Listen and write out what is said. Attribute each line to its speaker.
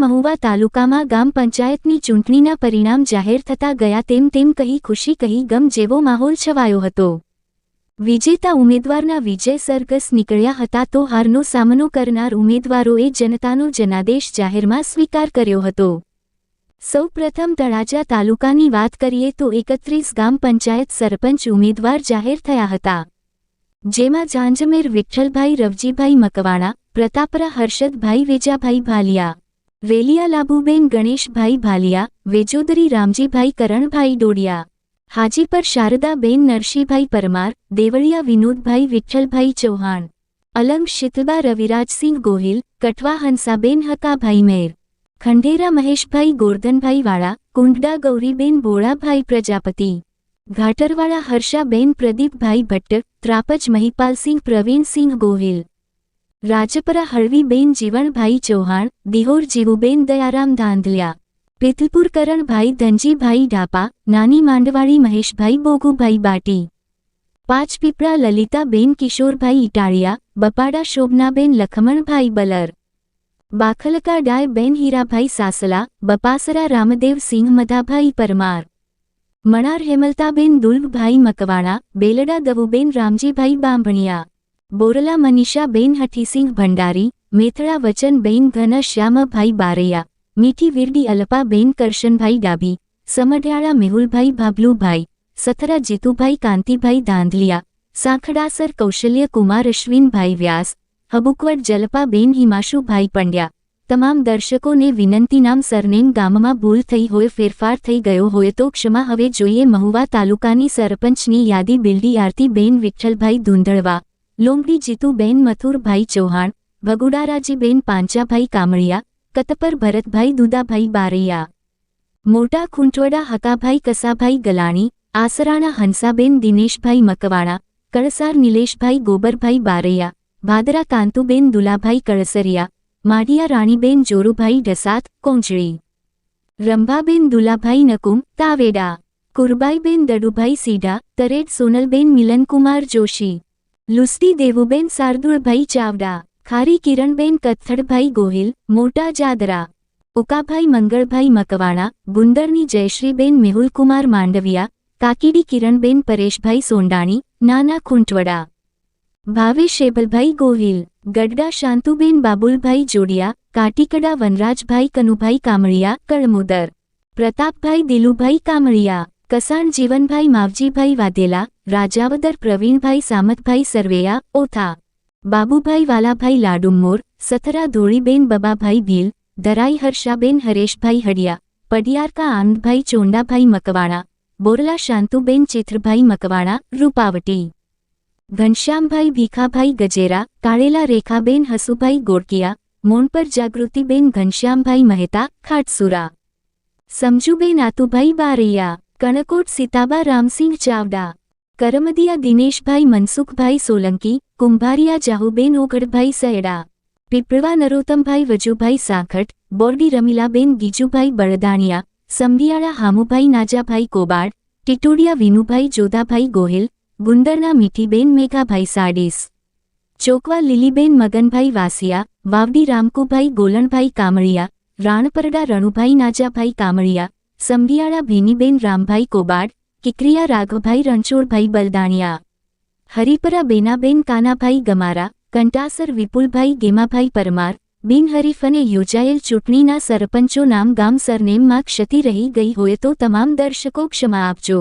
Speaker 1: મહુવા તાલુકામાં ગામ પંચાયતની ચૂંટણીના પરિણામ જાહેર થતા ગયા તેમ તેમ કહી ખુશી કહી ગમ જેવો માહોલ છવાયો હતો. વિજેતા ઉમેદવારના વિજય સરઘસ નીકળ્યા હતા તો હારનો સામનો કરનાર ઉમેદવારોએ જનતાનો જનાદેશ જાહેરમાં સ્વીકાર કર્યો હતો. સૌપ્રથમ તળાજા તાલુકાની વાત કરીએ તો એકત્રીસ ગામ પંચાયત સરપંચ ઉમેદવાર જાહેર થયા હતા. જેમાં ઝાંઝમેર વિઠ્ઠલભાઈ રવજીભાઈ મકવાણા, પ્રતાપરા હર્ષદભાઈ વેજાભાઈ ભાલિયા વેલિયા લાભુબેન ગણેશભાઈ ભાલિયા, વેજોદરી રામજીભાઈ કરણભાઈ ડોડિયા. હાજીપર શારદાબેન નરસિંહભાઈ પરમાર, દેવળિયા વિનોદભાઈ વિઠ્ઠલભાઈ ચૌહાણ. અલંગ શીતલબા રવિરાજસિંહ ગોહિલ, કટવા હંસાબેન હકાભાઈ મેર. ખંડેરા મહેશભાઈ ગોરધનભાઈ વાળા, કુંડડા ગૌરીબેન ભોળાભાઈ પ્રજાપતિ. ઘાટરવાળા હર્ષાબેન પ્રદીપભાઈ ભટ્ટ, ત્રાપજ મહિપાલસિંહ પ્રવીણસિંહ ગોહિલ. રાજપરા હળવીબેન જીવણભાઈ ચૌહાણ, દિહોર જીવુબેન દયારામ ધાંધલિયા પિથલપુર કરણભાઈ ધનજીભાઈ ઢાપા નાની માંડવાળી મહેશભાઈ બોગુભાઈ બાટી. પાંચપીપળા લલિતાબેન કિશોરભાઈ ઇટાળિયા, બપાડા શોભનાબેન લખમણભાઈ બલર. બાખલકા ડાયબેન હીરાભાઈ સાસલા, બપાસરા રામદેવસિંહ મધાભાઈ પરમાર. મણાર હેમલતાબેન દુલ્ભભાઈ મકવાણા, બેલડા દવુબેન રામજીભાઈ બાંભણિયા. બોરલા મનીષાબેન હઠીસિંહ ભંડારી, મેથળા વચનબેન ઘનશ્યામભાઈ બારૈયા, મીઠી વિરડી અલ્પાબેન કરશનભાઈ ડાભી, સમઢિયાળા મેહુલભાઈ ભાભલુભાઈ, સથરા જીતુભાઈ કાંતિભાઈ ધાંધલિયા સાંખડાસર કૌશલ્ય કુમાર અશ્વિનભાઈ વ્યાસ હબુકવટ જલપાબેન હિમાશુભાઈ પંડ્યા. તમામ દર્શકોને વિનંતી નામ સરનેમ ગામમાં ભૂલ થઈ હોય, ફેરફાર થઈ ગયો હોય તો ક્ષમા હવે જોઈએ મહુવા તાલુકાની સરપંચની યાદી બિલ્ડી આરતીબેન વિઠ્ઠલભાઈ ધૂંધળવા લોંગડી જીતુબેન મથુરભાઈ ચૌહાણ ભગુડારાજીબેન પાંચાભાઈ કામળિયા, કતપર ભરતભાઈ દુદાભાઈ બારૈયા. મોટા ખૂંટવડા હકાભાઈ કસાભાઈ ગલાણી, આસરાણા હંસાબેન દિનેશભાઈ મકવાણા, કળસાર નિલેશભાઈ ગોબરભાઈ બારૈયા, ભાદરા કાંતુબેન દુલાભાઈ કળસરિયા, માઢિયા રાણીબેન જોરુભાઈ ઢસાત કોંચળી રંભાબેન દુલાભાઈ નકુમ તાવેડા. કુરબાઈબેન દડુભાઈ સીડા તરેડ સોનલબેન મિલનકુમાર જોશી. લુસ્તી દેવુબેન શાર્દુળભાઈ ચાવડા, ખારી કિરણબેન કથ્થડભાઈ ગોહિલ, મોટા જાદરા, ઉકાભાઈ મંગળભાઈ મકવાણા, ગુંદરની જયશ્રીબેન મેહુલકુમાર માંડવિયા, કાકીડી કિરણબેન પરેશભાઈ સોંડાણી, નાના ખૂંટવડા. ભાવેશ શેબલભાઈ ગોહિલ, ગડડા શાંતુબેન બાબુલભાઈ જોડિયા, કાટીકડા વનરાજભાઈ કનુભાઈ કામળિયા, કળમુદર. પ્રતાપભાઈ દિલુભાઈ કામળિયા. કસાણ જીવનભાઈ માવજીભાઈ વાધેલા રાજાવદર પ્રવીણભાઈ સામતભાઈ સરવૈયા, ઓથા, બાબુભાઈ વાલાભાઈ લાડુમોર, સથરા ધોળીબેન બબાભાઈ ભીલ, ધરાઈ હર્ષાબેન હરેશભાઈ હડિયા, પડિયારકા આનંદભાઈ ચોંડાભાઈ મકવાણા, બોરલા શાંતુબેન ચિત્રભાઈ મકવાણા, રૂપાવટી, ઘનશ્યામભાઈ ભીખાભાઈ ગજેરા, કાળેલા રેખાબેન હસુભાઈ ગોળકિયા મોનપર જાગૃતિબેન ઘનશ્યામભાઈ મહેતા, ખાટસુરા, સમજુબેન આતુભાઈ બારૈયા કણકોટ સીતાબા રામસિંહ ચાવડા, કરમદિયા દિનેશભાઈ મનસુખભાઈ સોલંકી, કુંભારિયા જાહુબેન ઓગળભાઈ સહેડા પીપળવા નરોત્તમભાઈ વજુભાઈ સાંખટ બોરડી રમીલાબેન ગીજુભાઈ બળદાણિયા સમડિયાળા હામુભાઈ નાજાભાઈ કોબાડ, ટીટોડિયા વિનુભાઈ જોધાભાઈ ગોહિલ, ગુંદરના મીઠીબેન મેઘાભાઈ સાડીસ, ચોકવા લીલીબેન મગનભાઈ વાસિયા, વાવડી રામકુભાઈ ગોલણભાઈ કામળિયા, રાણપરડા રણુભાઈ નાજાભાઈ કામળિયા સમડિયાળા ભીનીબેન રામભાઈ કોબાડ, કિકરિયા રાઘવભાઈ રણછોડભાઈ બલદાણિયા, હરિપરા બેનાબેન કાનાભાઈ ગમારા, કંટાસર વિપુલભાઈ ગેમાભાઈ પરમાર, બિનહરીફ અને યોજાયેલ ચૂંટણીના સરપંચો નામ ગામ સરનેમમાં ક્ષતિ રહી ગઈ હોય તો તમામ દર્શકો ક્ષમા આપજો.